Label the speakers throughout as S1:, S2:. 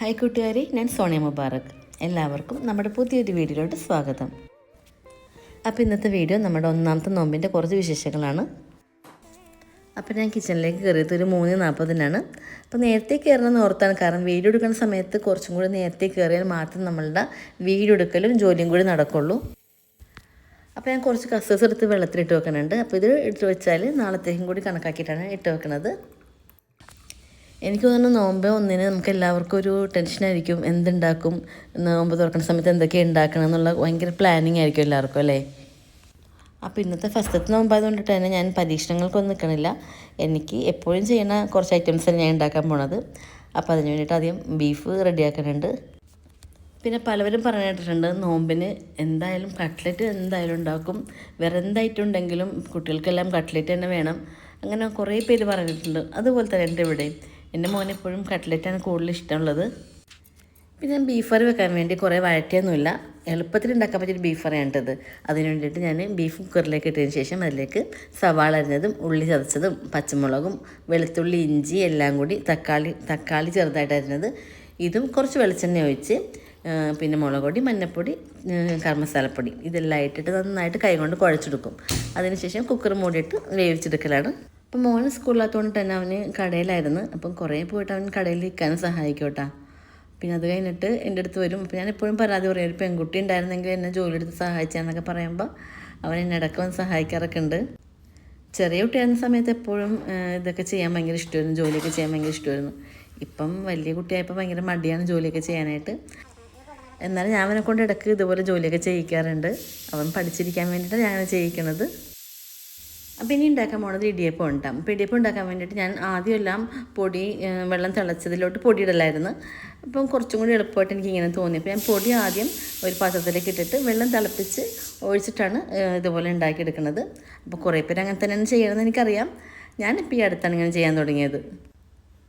S1: Hi കൂട്ടുകാരി ഞാൻ സോണിയ മുബാറക്. എല്ലാവർക്കും നമ്മുടെ പുതിയൊരു വീഡിയോയിലോട്ട് സ്വാഗതം. അപ്പോൾ ഇന്നത്തെ വീഡിയോ നമ്മുടെ ഒന്നാമത്തെ നോമ്പിന്റെ കുറച്ച് വിശേഷങ്ങളാണ്. അപ്പോൾ ഞാൻ കിച്ചണിലേക്ക് കയറിയത് ഒരു മൂന്ന് നാൽപ്പതിനാണ്. അപ്പോൾ നേരത്തെ കയറണമെന്ന് ഓർത്താണ്. കാരണം വീഡിയോ എടുക്കുന്ന സമയത്ത് കുറച്ചും കൂടി നേരത്തെ കയറിയാൽ മാത്രം നമ്മളുടെ വീഡിയോ എടുക്കലും ജോലിയും കൂടി നടക്കുള്ളൂ. അപ്പോൾ ഞാൻ കുറച്ച് കസേഴ്സ് എടുത്ത് വെള്ളത്തിൽ ഇട്ട് വെക്കുന്നുണ്ട്. അപ്പോൾ ഇത് എടുത്ത് വെച്ചാൽ നാളത്തേക്കും കൂടി കണക്കാക്കിയിട്ടാണ് ഇട്ട് വെക്കുന്നത്. എനിക്ക് തോന്നുന്നു നോമ്പ് ഒന്നിന് നമുക്ക് എല്ലാവർക്കും ഒരു ടെൻഷനായിരിക്കും എന്തുണ്ടാക്കും? നോമ്പ് തുറക്കുന്ന സമയത്ത് എന്തൊക്കെ ഉണ്ടാക്കണം എന്നുള്ള ഭയങ്കര പ്ലാനിങ് ആയിരിക്കും എല്ലാവർക്കും അല്ലേ? അപ്പോൾ ഇന്നത്തെ ഫസ്റ്റത്തെ നോമ്പായതുകൊണ്ടിട്ട് തന്നെ ഞാൻ പരീക്ഷണങ്ങൾക്കൊന്നും നിൽക്കണില്ല എനിക്ക് എപ്പോഴും ചെയ്യുന്ന കുറച്ച് ഐറ്റംസ് ഞാൻ ഉണ്ടാക്കാൻ പോണത്. അപ്പോൾ അതിന് വേണ്ടിയിട്ട് ആദ്യം ബീഫ് റെഡിയാക്കാനുണ്ട് പിന്നെ പലവരും പറഞ്ഞിട്ടുണ്ട് നോമ്പിന് എന്തായാലും കട്ട്ലറ്റ് എന്തായാലും ഉണ്ടാക്കും. വേറെ എന്തായിട്ടുണ്ടെങ്കിലും കുട്ടികൾക്കെല്ലാം കട്ട്ലറ്റ് തന്നെ വേണം. അങ്ങനെ കുറേ പേര് പറഞ്ഞിട്ടുണ്ട്. അതുപോലെ തന്നെ എന്റെ ഇവിടെ എന്റെ മോൻ എപ്പോഴും കട്ട്ലറ്റാണ് കൂടുതൽ ഇഷ്ടമുള്ളത്. പിന്നെ ഞാൻ ബീഫ് കറി വെക്കാൻ വേണ്ടി കുറേ വഴറ്റിയൊന്നുമില്ല. എളുപ്പത്തിൽ ഉണ്ടാക്കാൻ പറ്റിയൊരു ബീഫ് കറിയാണിട്ടത് അതിന് വേണ്ടിയിട്ട് ഞാൻ ബീഫ് കുക്കറിലേക്ക് ഇട്ടതിന് ശേഷം അതിലേക്ക് സവാള അരിഞ്ഞതും ഉള്ളി ചതച്ചതും പച്ചമുളകും വെളുത്തുള്ളി ഇഞ്ചി എല്ലാം കൂടി തക്കാളി തക്കാളി ചെറുതായിട്ട് അരിഞ്ഞത്. ഇതും കുറച്ച് വെളിച്ചെണ്ണ ഒഴിച്ച് പിന്നെ മുളക് പൊടി മഞ്ഞൾപ്പൊടി കർമ്മസാലപ്പൊടി മസാലപ്പൊടി ഇതെല്ലാം ഇട്ടിട്ട് നന്നായിട്ട് കൈകൊണ്ട് കുഴച്ചെടുക്കും. അതിനുശേഷം കുക്കർ മൂടിയിട്ട് വേവിച്ചെടുക്കലാണ്. അപ്പം മോൻ സ്കൂളിലാത്തതുകൊണ്ട് തന്നെ അവന് കടയിലായിരുന്നു. അപ്പം കുറേ പോയിട്ട് അവൻ കടയിൽ നിൽക്കാൻ സഹായിക്കോട്ടാ പിന്നെ അത് കഴിഞ്ഞിട്ട് എന്റെ അടുത്ത് വരും. അപ്പം ഞാൻ എപ്പോഴും പരാതി പറയും ഒരു പെൺകുട്ടി ഉണ്ടായിരുന്നെങ്കിൽ എന്നെ ജോലിയെടുത്ത് സഹായിച്ചാന്നൊക്കെ പറയുമ്പോൾ അവൻ എന്നെ ഇടയ്ക്ക് വന്ന് സഹായിക്കാറൊക്കെ ഉണ്ട്. ചെറിയ കുട്ടിയായിരുന്ന സമയത്ത് എപ്പോഴും ഇതൊക്കെ ചെയ്യാൻ ഭയങ്കര ഇഷ്ടമായിരുന്നു. ജോലിയൊക്കെ ചെയ്യാൻ ഭയങ്കര ഇഷ്ടമായിരുന്നു. ഇപ്പം വലിയ കുട്ടിയായപ്പോൾ ഭയങ്കര മടിയാണ് ജോലിയൊക്കെ ചെയ്യാനായിട്ട്. എന്നാലും ഞാൻ അവനെ കൊണ്ട് ഇടയ്ക്ക് ഇതുപോലെ ജോലിയൊക്കെ ചെയ്യിക്കാറുണ്ട്. അവൻ പഠിച്ചിരിക്കാൻ വേണ്ടിയിട്ടാണ് ഞാൻ ചെയ്യിക്കുന്നത്. അപ്പം ഇനി ഉണ്ടാക്കാൻ പോണത് ഇടിയപ്പം ഉണ്ടാകും അപ്പോൾ ഇടിയപ്പം ഉണ്ടാക്കാൻ വേണ്ടിയിട്ട് ഞാൻ ആദ്യമെല്ലാം പൊടി വെള്ളം തിളച്ചതിലോട്ട് പൊടി ഇടലായിരുന്നു. അപ്പം കുറച്ചും കൂടി എളുപ്പമായിട്ട് എനിക്ക് ഇങ്ങനെ തോന്നി. അപ്പോൾ ഞാൻ പൊടി ആദ്യം ഒരു പാത്രത്തിലേക്ക് ഇട്ടിട്ട് വെള്ളം തിളപ്പിച്ച് ഒഴിച്ചിട്ടാണ് ഇതുപോലെ ഉണ്ടാക്കിയെടുക്കുന്നത്. അപ്പോൾ കുറേ പേര് അങ്ങനെ തന്നെയാണ് ചെയ്യണമെന്ന് എനിക്കറിയാം. ഞാനിപ്പോൾ ഈ അടുത്താണ് ഇങ്ങനെ ചെയ്യാൻ തുടങ്ങിയത്.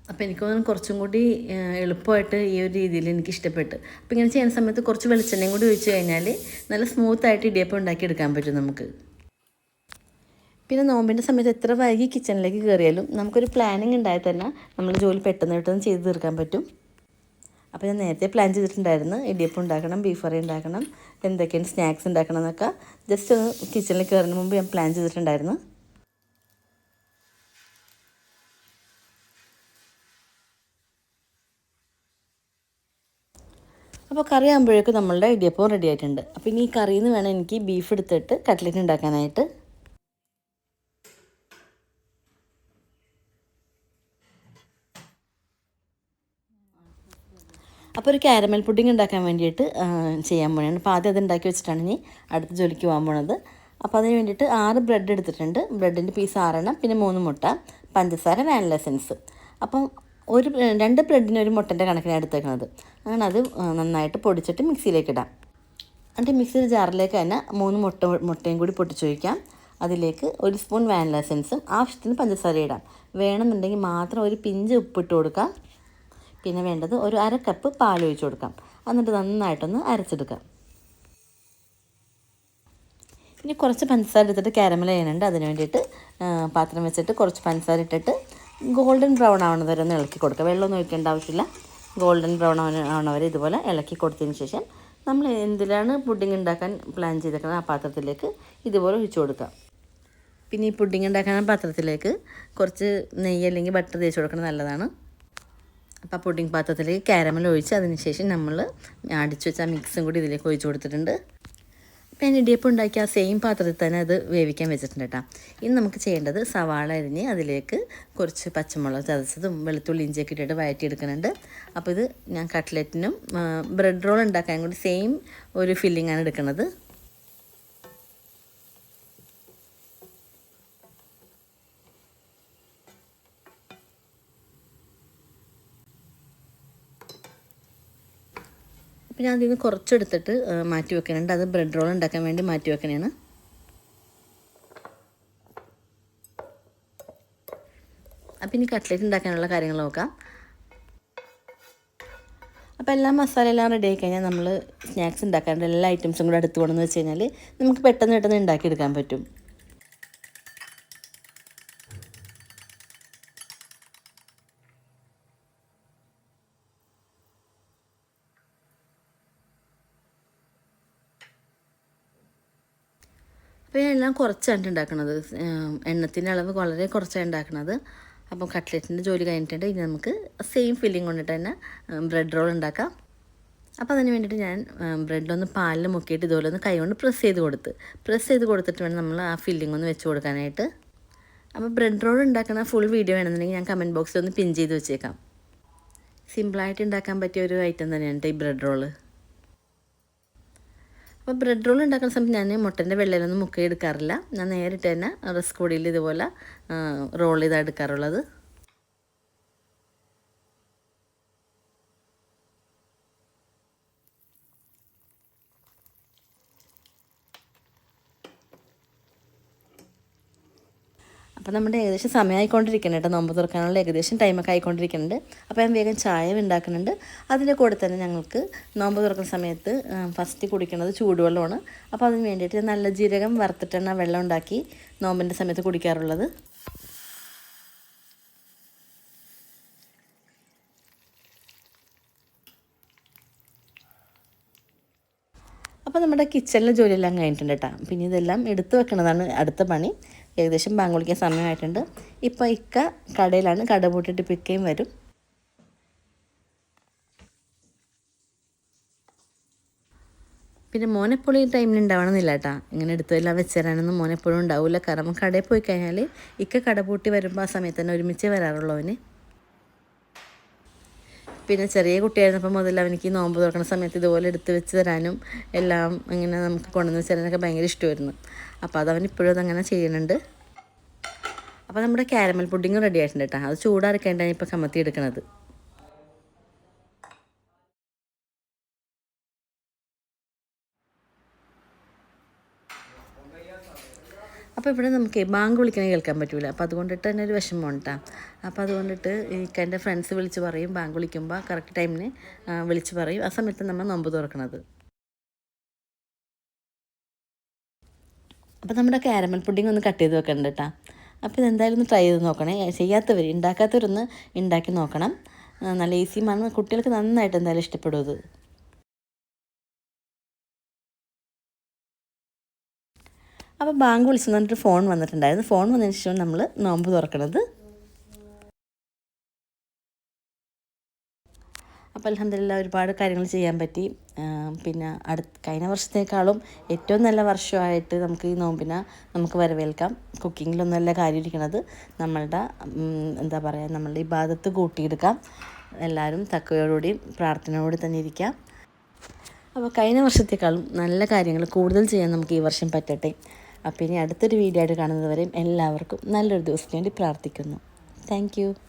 S1: അപ്പോൾ എനിക്ക് തോന്നുന്നു കുറച്ചും കൂടി എളുപ്പമായിട്ട് ഈ ഒരു രീതിയിൽ എനിക്ക് ഇഷ്ടപ്പെട്ടു. അപ്പോൾ ഇങ്ങനെ ചെയ്യുന്ന സമയത്ത് കുറച്ച് വെളിച്ചെണ്ണയും കൂടി ഒഴിച്ച് കഴിഞ്ഞാൽ നല്ല സ്മൂത്തായിട്ട് ഇടിയപ്പം ഉണ്ടാക്കിയെടുക്കാൻ പറ്റും നമുക്ക്. പിന്നെ നോമ്പിന്റെ സമയത്ത് എത്ര വൈകി കിച്ചണിലേക്ക് കയറിയാലും നമുക്കൊരു പ്ലാനിങ് ഉണ്ടായാൽ തന്നെ നമ്മൾ ജോലി പെട്ടെന്ന് പെട്ടെന്ന് ചെയ്ത് തീർക്കാൻ പറ്റും. അപ്പോൾ ഞാൻ നേരത്തെ പ്ലാൻ ചെയ്തിട്ടുണ്ടായിരുന്നു. ഇടിയപ്പം ഉണ്ടാക്കണം ബീഫ് കറി ഉണ്ടാക്കണം എന്തൊക്കെയാണ് സ്നാക്സ് ഉണ്ടാക്കണം എന്നൊക്കെ. ജസ്റ്റ് ഒന്ന് കിച്ചണിൽ കയറുന്ന മുമ്പ് ഞാൻ പ്ലാൻ ചെയ്തിട്ടുണ്ടായിരുന്നു. അപ്പോൾ കറി ആകുമ്പോഴേക്കും നമ്മളുടെ ഇടിയപ്പം റെഡി ആയിട്ടുണ്ട്. അപ്പോൾ ഇനി ഈ കറിയിൽ നിന്ന് വേണം എനിക്ക് ബീഫ് എടുത്തിട്ട് കട്ട്ലറ്റ് ഉണ്ടാക്കാനായിട്ട്. അപ്പോൾ ഒരു കാരമൽ പുഡിംഗ് ഉണ്ടാക്കാൻ വേണ്ടിയിട്ട് ചെയ്യാൻ പോകണം അപ്പോൾ ആദ്യം അത് ഉണ്ടാക്കി വെച്ചിട്ടാണ് ഇനി അടുത്ത ജോലിക്ക് പോകാൻ പോണത്. അപ്പോൾ അതിന് വേണ്ടിയിട്ട് ആറ് ബ്രെഡ് എടുത്തിട്ടുണ്ട്. ബ്രെഡിന്റെ പീസ് ആറെണ്ണം പിന്നെ മൂന്ന് മുട്ട പഞ്ചസാര വാനില എസൻസ് അപ്പം ഒരു രണ്ട് ബ്രെഡിന് ഒരു മുട്ടന്റെ കണക്കിനാണ് എടുത്തേക്കുന്നത് അങ്ങനെ അത് നന്നായിട്ട് പൊടിച്ചിട്ട് മിക്സിയിലേക്ക് ഇടാം. എന്നിട്ട് മിക്സിയുടെ ജാറിലേക്ക് തന്നെ മൂന്ന് മുട്ട മുട്ടയും കൂടി പൊട്ടിച്ച് വയ്ക്കാം അതിലേക്ക് ഒരു സ്പൂൺ വാനില എസൻസും ആവശ്യത്തിന് പഞ്ചസാര ഇടാം. വേണമെന്നുണ്ടെങ്കിൽ മാത്രം ഒരു പിഞ്ച് ഉപ്പിട്ട് കൊടുക്കാം. പിന്നെ വേണ്ടത് ഒരു അര കപ്പ് പാൽ ഒഴിച്ചു കൊടുക്കാം. എന്നിട്ട് നന്നായിട്ടൊന്ന് അരച്ചെടുക്കാം ഇനി കുറച്ച് പഞ്ചസാര എടുത്തിട്ട് കാരമൽ ചെയ്യാനുണ്ട് അതിന് വേണ്ടിയിട്ട് പാത്രം വെച്ചിട്ട് കുറച്ച് പഞ്ചസാര ഇട്ടിട്ട് ഗോൾഡൻ ബ്രൗൺ ആവണത് വരെ ഒന്ന് ഇളക്കി കൊടുക്കുക. വെള്ളമൊന്നും ഒഴിക്കേണ്ട ആവശ്യമില്ല. ഗോൾഡൻ ബ്രൗൺ ആവണവരെ ഇതുപോലെ ഇളക്കി കൊടുത്തതിന് ശേഷം നമ്മൾ എന്തിലാണ് പുഡിംഗ് ഉണ്ടാക്കാൻ പ്ലാൻ ചെയ്തേക്കുന്നത് ആ പാത്രത്തിലേക്ക് ഇതുപോലെ ഒഴിച്ചു കൊടുക്കാം പിന്നെ ഈ പുഡിംഗ് ഉണ്ടാക്കാൻ പാത്രത്തിലേക്ക് കുറച്ച് നെയ്യ് അല്ലെങ്കിൽ ബട്ടർ തേച്ച് കൊടുക്കുന്നത് നല്ലതാണ്. അപ്പോൾ പുഡിംഗ് പാത്രത്തിലേക്ക് കാരമൽ ഒഴിച്ച് അതിനുശേഷം നമ്മൾ അടിച്ചു വെച്ച മിക്സും കൂടി ഇതിലേക്ക് ഒഴിച്ച് കൊടുത്തിട്ടുണ്ട്. ഞാൻ ഇടിയപ്പം ഉണ്ടാക്കിയ ആ സെയിം പാത്രത്തിൽ തന്നെ അത് വേവിക്കാൻ വെച്ചിട്ടുണ്ട് കേട്ടോ. ഇനി നമുക്ക് ചെയ്യേണ്ടത് സവാള അരിഞ്ഞ് അതിലേക്ക് കുറച്ച് പച്ചമുളക് ചതച്ചതും വെളുത്തുള്ളി ഇഞ്ചിയൊക്കെ ഇട്ടിട്ട് വഴറ്റിയെടുക്കുന്നുണ്ട്. അപ്പോൾ ഇത് ഞാൻ കട്ട്ലറ്റിനും ബ്രെഡ് റോൾ ഉണ്ടാക്കാൻ കൂടി സെയിം ഒരു ഫില്ലിംഗ് ആണ് എടുക്കുന്നത്. അപ്പോൾ ഞാൻ അതിൽ നിന്ന് കുറച്ചെടുത്തിട്ട് മാറ്റി വെക്കുന്നുണ്ട് അത് ബ്രെഡ് റോൾ ഉണ്ടാക്കാൻ വേണ്ടി മാറ്റി വെക്കണേണ്. അപ്പം ഇനി കട്ട്ലേറ്റ് ഉണ്ടാക്കാനുള്ള കാര്യങ്ങൾ നോക്കാം. അപ്പോൾ എല്ലാ മസാല എല്ലാം റെഡി ആയി കഴിഞ്ഞാൽ നമ്മൾ സ്നാക്സ് ഉണ്ടാക്കാനുള്ള എല്ലാ ഐറ്റംസും കൂടെ എടുത്തു കൊണ്ടെന്ന് വെച്ച് കഴിഞ്ഞാൽ നമുക്ക് പെട്ടെന്ന് പെട്ടെന്ന് ഉണ്ടാക്കിയെടുക്കാൻ പറ്റും. അപ്പോൾ ഞാൻ എല്ലാം കുറച്ചാണ് ഉണ്ടാക്കുന്നത് എണ്ണത്തിന്റെ അളവ് വളരെ കുറച്ചാണ് ഉണ്ടാക്കുന്നത് അപ്പം കട്ട്ലറ്റിന്റെ ജോലി കഴിഞ്ഞിട്ടുണ്ട്. ഇനി നമുക്ക് സെയിം ഫില്ലിംഗ് കൊണ്ടിട്ട് തന്നെ ബ്രെഡ് റോൾ ഉണ്ടാക്കാം. അപ്പോൾ അതിന് വേണ്ടിയിട്ട് ഞാൻ ബ്രെഡൊന്ന് പാലിൽ മുക്കിയിട്ട് ഇതുപോലെ ഒന്ന് കൈ കൊണ്ട് പ്രസ് ചെയ്ത് കൊടുത്ത് പ്രസ് ചെയ്ത് കൊടുത്തിട്ട് വേണം നമ്മൾ ആ ഫില്ലിംഗ് ഒന്ന് വെച്ച് കൊടുക്കാനായിട്ട്. അപ്പോൾ ബ്രെഡ് റോൾ ഉണ്ടാക്കുന്ന ഫുൾ വീഡിയോ വേണമെന്നുണ്ടെങ്കിൽ ഞാൻ കമന്റ് ബോക്സിൽ ഒന്ന് പിൻ ചെയ്ത് വെച്ചേക്കാം. സിമ്പിളായിട്ട് ഉണ്ടാക്കാൻ പറ്റിയ ഒരു ഐറ്റം തന്നെയാണ് ഈ ബ്രെഡ് റോൾ അപ്പോൾ ബ്രെഡ് റോൾ ഉണ്ടാക്കുന്ന സമയത്ത് ഞാൻ മുട്ടന്റെ വെള്ളയിലൊന്നും മുക്കി എടുക്കാറില്ല. ഞാൻ നേരിട്ട് തന്നെ റിസ്ക് ഇതുപോലെ റോൾ ചെയ്താണ് എടുക്കാറുള്ളത്. അപ്പോൾ നമ്മുടെ ഏകദേശം സമയമായിക്കൊണ്ടിരിക്കണം കേട്ടോ. നോമ്പ് തുറക്കാനുള്ള ഏകദേശം ടൈമൊക്കെ ആയിക്കൊണ്ടിരിക്കുന്നുണ്ട് അപ്പോൾ ഞാൻ വേഗം ചായ ഉണ്ടാക്കുന്നുണ്ട്. അതിന്റെ കൂടെ തന്നെ ഞങ്ങൾക്ക് നോമ്പ് തുറക്കുന്ന സമയത്ത് ഫസ്റ്റ് കുടിക്കുന്നത് ചൂടുവെള്ളമാണ്. അപ്പോൾ അതിന് വേണ്ടിയിട്ട് നല്ല ജീരകം വറുത്തിട്ടാണ് വെള്ളം ഉണ്ടാക്കി നോമ്പിന്റെ സമയത്ത് കുടിക്കാറുള്ളത്. അപ്പോൾ നമ്മുടെ കിച്ചണിലെ ജോലിയെല്ലാം കഴിഞ്ഞിട്ടുണ്ട് കേട്ടോ. പിന്നെ ഇതെല്ലാം എടുത്തു വെക്കണതാണ് അടുത്ത പണി. ഏകദേശം ബാങ്ക് വിളിക്കാൻ സമയമായിട്ടുണ്ട്. ഇപ്പോൾ ഇക്ക കടയിലാണ്. കട പൂട്ടിയിട്ട് പിക്കയും വരും. പിന്നെ മോനെപ്പോഴും ഈ ടൈമിൽ ഉണ്ടാവണമെന്നില്ല കേട്ടാ ഇങ്ങനെ എടുത്തതെല്ലാം വെച്ച് തരാനൊന്നും മോനെപ്പോഴും ഉണ്ടാവില്ല കാരണം കടയിൽ പോയി കഴിഞ്ഞാൽ ഇക്ക കട പൂട്ടി വരുമ്പോൾ ആ സമയത്ത് തന്നെ ഒരുമിച്ച് വരാറുള്ളൂ അവന്. പിന്നെ ചെറിയ കുട്ടിയായിരുന്നപ്പോൾ മുതൽ അവനിക്ക് നോമ്പ് തുറക്കുന്ന സമയത്ത് ഇതുപോലെ എടുത്ത് വെച്ച് തരാനും എല്ലാം ഇങ്ങനെ നമുക്ക് കൊണ്ടുവന്ന് വെച്ച് തരാനൊക്കെ ഭയങ്കര ഇഷ്ടമായിരുന്നു. അപ്പോൾ അത് അവൻ ഇപ്പോഴും അതങ്ങനെ ചെയ്യുന്നുണ്ട്. അപ്പോൾ നമ്മുടെ കാരമൽ പുഡിങ് റെഡി ആയിട്ടുണ്ട് കേട്ടോ അത് ചൂടാറിക്കേണ്ടാണ് ഇപ്പോൾ കമത്തി എടുക്കുന്നത് അപ്പോൾ ഇവിടെ നമുക്ക് ബാങ്ക് വിളിക്കണേ കേൾക്കാൻ പറ്റില്ല അപ്പോൾ അതുകൊണ്ടിട്ട് തന്നെ ഒരു വിഷമം ഉണ്ടാ അപ്പോൾ അതുകൊണ്ടിട്ട് എനിക്ക് എന്റെ ഫ്രണ്ട്സ് വിളിച്ച് പറയും ബാങ്ക് വിളിക്കുമ്പോൾ കറക്റ്റ് ടൈമിന് വിളിച്ച് പറയും. ആ സമയത്ത് നമ്മൾ നോമ്പ് തുറക്കണത്. അപ്പോൾ നമ്മുടെ കാരമൽ പുഡിംഗ് ഒന്ന് കട്ട് ചെയ്ത് വെക്കണ്ട കേട്ടോ അപ്പോൾ ഇതെന്തായാലും ഒന്ന് ട്രൈ ചെയ്ത് നോക്കണേ. ചെയ്യാത്തവർ ഉണ്ടാക്കാത്തവരൊന്ന് ഉണ്ടാക്കി നോക്കണം. നല്ല ഈസിയുമാണ് കുട്ടികൾക്ക് നന്നായിട്ട് എന്തായാലും ഇഷ്ടപ്പെടും അപ്പോൾ ബാങ്ക് വിളിച്ചു പറഞ്ഞിട്ട് ഫോൺ വന്നിട്ടുണ്ടായിരുന്നു. ഫോൺ വന്നതിന് ശേഷം നമ്മൾ നോമ്പ് തുറക്കണത്. അപ്പോൾ അലഹമില്ല ഒരുപാട് കാര്യങ്ങൾ ചെയ്യാൻ പറ്റി. പിന്നെ അടുത്ത കഴിഞ്ഞ വർഷത്തേക്കാളും ഏറ്റവും നല്ല വർഷമായിട്ട് നമുക്ക് ഈ നോമ്പിനെ നമുക്ക് വരവേൽക്കാം. കുക്കിങ്ങിലൊന്നുമല്ല കാര്യം ഇരിക്കുന്നത് നമ്മളുടെ എന്താ പറയുക നമ്മളുടെ ഈ ഭാഗത്ത് കൂട്ടിയെടുക്കാം. എല്ലാവരും തക്കയോടുകൂടി പ്രാർത്ഥനയോടെ തന്നെ ഇരിക്കാം. അപ്പോൾ കഴിഞ്ഞ വർഷത്തേക്കാളും നല്ല കാര്യങ്ങൾ കൂടുതൽ ചെയ്യാൻ നമുക്ക് ഈ വർഷം പറ്റട്ടെ. അപ്പോൾ ഇനി അടുത്തൊരു വീഡിയോ ആയിട്ട് കാണുന്നത് വരെയും എല്ലാവർക്കും നല്ലൊരു ദിവസത്തിന് വേണ്ടി പ്രാർത്ഥിക്കുന്നു താങ്ക്